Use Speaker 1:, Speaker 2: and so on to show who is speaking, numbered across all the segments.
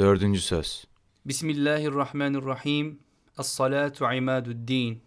Speaker 1: Dördüncü söz.
Speaker 2: Bismillahirrahmanirrahim. Es-salatu imaduddin.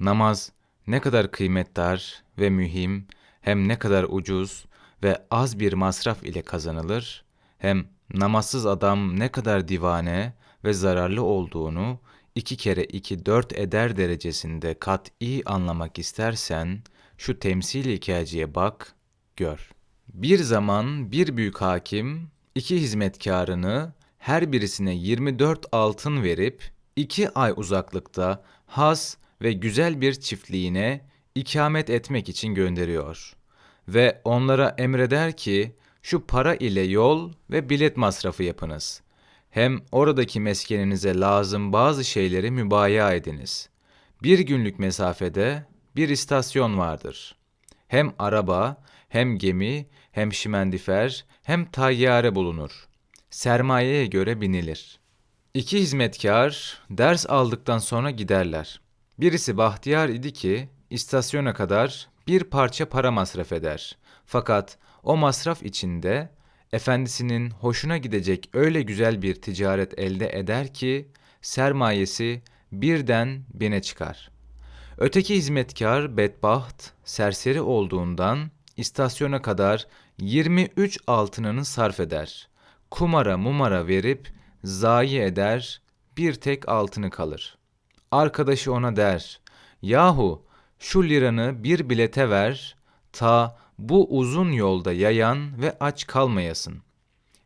Speaker 1: Namaz ne kadar kıymetdar ve mühim, hem ne kadar ucuz ve az bir masraf ile kazanılır, hem namazsız adam ne kadar divane ve zararlı olduğunu iki kere iki dört eder derecesinde kat'i anlamak istersen, şu temsil hikayeciye bak, gör. Bir zaman bir büyük hakim, iki hizmetkarını her birisine 24 altın verip, iki ay uzaklıkta has ve güzel bir çiftliğine ikamet etmek için gönderiyor. Ve onlara emreder ki, şu para ile yol ve bilet masrafı yapınız. Hem oradaki meskeninize lazım bazı şeyleri mübaya ediniz. Bir günlük mesafede bir istasyon vardır. Hem araba, hem gemi, hem şimendifer, hem tayyare bulunur. Sermayeye göre binilir. İki hizmetkar ders aldıktan sonra giderler. Birisi bahtiyar idi ki istasyona kadar bir parça para masraf eder. Fakat o masraf içinde efendisinin hoşuna gidecek öyle güzel bir ticaret elde eder ki sermayesi birden bine çıkar. Öteki hizmetkar bedbaht, serseri olduğundan istasyona kadar 23 altınını sarf eder. Kumara mumara verip zayi eder, bir tek altını kalır. Arkadaşı ona der, yahu şu liranı bir bilete ver, ta bu uzun yolda yayan ve aç kalmayasın.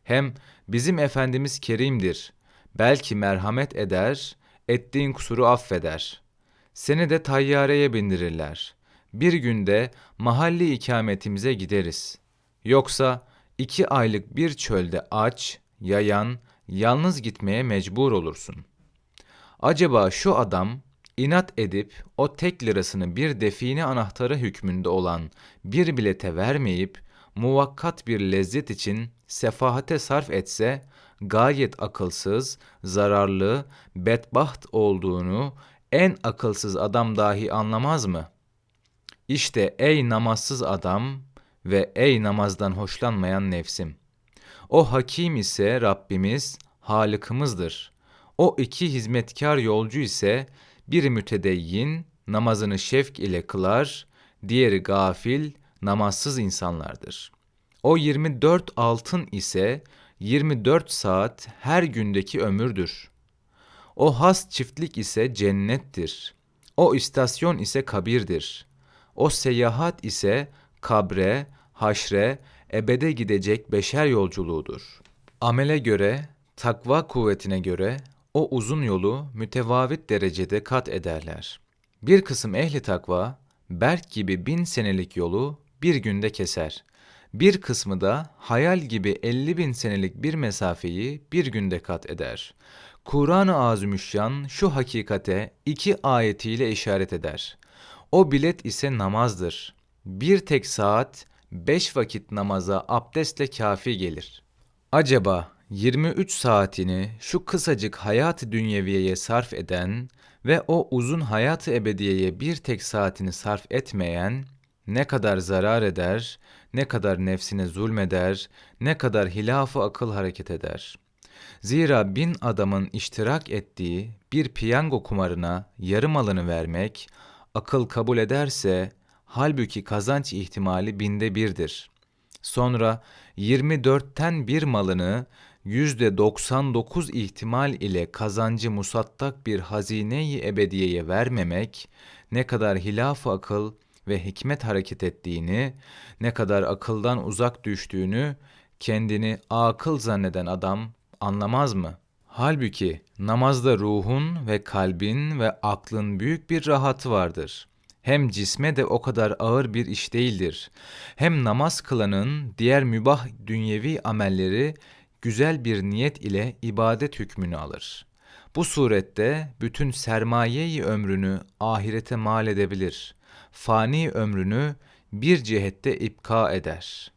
Speaker 1: Hem bizim Efendimiz kerimdir, belki merhamet eder, ettiğin kusuru affeder. Seni de tayyareye bindirirler. Bir günde mahalli ikametimize gideriz. Yoksa iki aylık bir çölde aç, yayan, yalnız gitmeye mecbur olursun. Acaba şu adam inat edip o tek lirasını bir define anahtarı hükmünde olan bir bilete vermeyip muvakkat bir lezzet için sefahate sarf etse gayet akılsız, zararlı, bedbaht olduğunu en akılsız adam dahi anlamaz mı? İşte ey namazsız adam ve ey namazdan hoşlanmayan nefsim. O hakim ise Rabbimiz, Halıkımızdır. O iki hizmetkar yolcu ise biri mütedeyyin, namazını şevk ile kılar, diğeri gafil, namazsız insanlardır. O 24 altın ise 24 saat her gündeki ömürdür. O has çiftlik ise cennettir. O istasyon ise kabirdir. O seyahat ise kabre, haşre, ebede gidecek beşer yolculuğudur. Amele göre, takva kuvvetine göre o uzun yolu mütevavit derecede kat ederler. Bir kısım ehli takva, berk gibi bin senelik yolu bir günde keser. Bir kısmı da hayal gibi elli bin senelik bir mesafeyi bir günde kat eder. Kur'an-ı Azimüşşan şu hakikate iki ayetiyle işaret eder. O bilet ise namazdır. Bir tek saat, beş vakit namaza abdestle kafi gelir. Acaba 23 saatini şu kısacık hayat dünyeviyeye sarf eden ve o uzun hayat ebediyeye bir tek saatini sarf etmeyen ne kadar zarar eder, ne kadar nefsine zulmeder, ne kadar hilafı akıl hareket eder. Zira bin adamın iştirak ettiği bir piyango kumarına yarım alını vermek, akıl kabul ederse, halbuki kazanç ihtimali binde birdir. Sonra 24'ten bir malını %99 ihtimal ile kazancı musattak bir hazine-i ebediyeye vermemek, ne kadar hilaf akıl ve hikmet hareket ettiğini, ne kadar akıldan uzak düştüğünü kendini akıl zanneden adam anlamaz mı? Halbuki namazda ruhun ve kalbin ve aklın büyük bir rahatı vardır. Hem cisme de o kadar ağır bir iş değildir. Hem namaz kılanın diğer mübah dünyevi amelleri güzel bir niyet ile ibadet hükmünü alır. Bu surette bütün sermayeyi ömrünü ahirete mal edebilir. Fani ömrünü bir cihette ipka eder.''